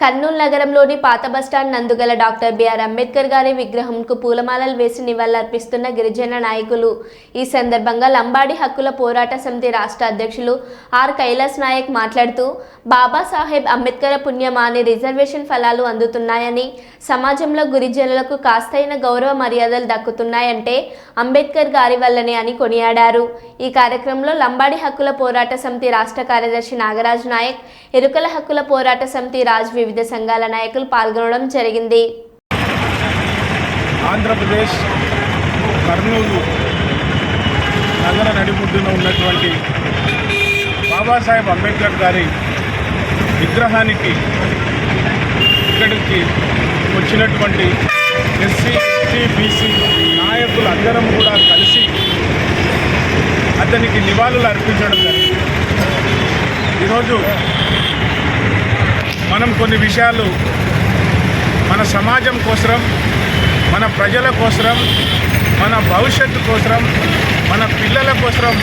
కర్నూలు నగరంలోని పాత బస్టాండ్ నందుగల డాక్టర్ బిఆర్ అంబేద్కర్ గారి విగ్రహంకు పూలమాలలు వేసి నివాళులర్పిస్తున్న గిరిజన నాయకులు. ఈ సందర్భంగా లంబాడి హక్కుల పోరాట సమితి రాష్ట్ర అధ్యక్షులు ఆర్ కైలాస్ నాయక్ మాట్లాడుతూ బాబాసాహెబ్ అంబేద్కర్ పుణ్యమాని రిజర్వేషన్ ఫలాలు అందుతున్నాయని సమాజంలో గిరిజనులకు కాస్తైన గౌరవ మర్యాదలు దక్కుతున్నాయంటే అంబేద్కర్ గారి వల్లనే అని కొనియాడారు. ఈ కార్యక్రమంలో లంబాడి హక్కుల పోరాట సమితి రాష్ట్ర కార్యదర్శి నాగరాజ్ నాయక్ ఎరుకల హక్కుల పోరాట సమితి రాజ్ వివిధ సంఘాల నాయకులు పాల్గొనడం జరిగింది. ఆంధ్రప్రదేశ్ కర్నూలు నగర నడిబొడ్డున ఉన్నటువంటి బాబాసాహెబ్ అంబేద్కర్ గారి విగ్రహానికి ఇక్కడికి వచ్చినటువంటి ఎస్సీ ఎస్టీ బీసీ నాయకులందరం కూడా కలిసి అతనికి నివాళులు అర్పించడం జరిగింది. ఈరోజు మనం కొన్ని విషయాలు మన సమాజం కోసరం మన ప్రజల కోసరం మన భవిష్యత్తు కోసరం మన పిల్లల కోసరం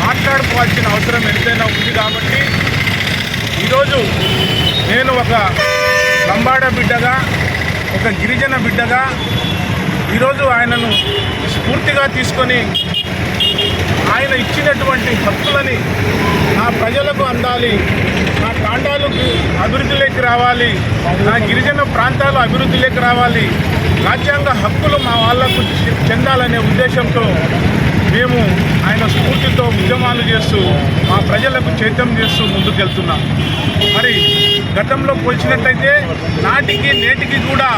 మాట్లాడుకోవాల్సిన అవసరం ఎంతైనా ఉంది కాబట్టి ఈరోజు నేను ఒక లంబాడ బిడ్డగా ఒక గిరిజన బిడ్డగా ఈరోజు ఆయనను స్ఫూర్తిగా తీసుకొని ఆయన ఇచ్చినటువంటి హక్కులని నా ప్రజలకు అందాలి నా కాండాలు అభివృద్ధిలోకి రావాలి. నా గిరిజన ప్రాంతాలు అభివృద్ధిలోకి రావాలి. రాజ్యాంగ హక్కులు మా వాళ్ళకు చెందాలనే ఉద్దేశంతో మేము ఆయన స్ఫూర్తితో ఉద్యమాలు చేస్తూ మా ప్రజలకు చైతన్యం చేస్తూ ముందుకెళ్తున్నాం. మరి గతంలో పోల్చినట్లయితే నాటికి నేటికి కూడా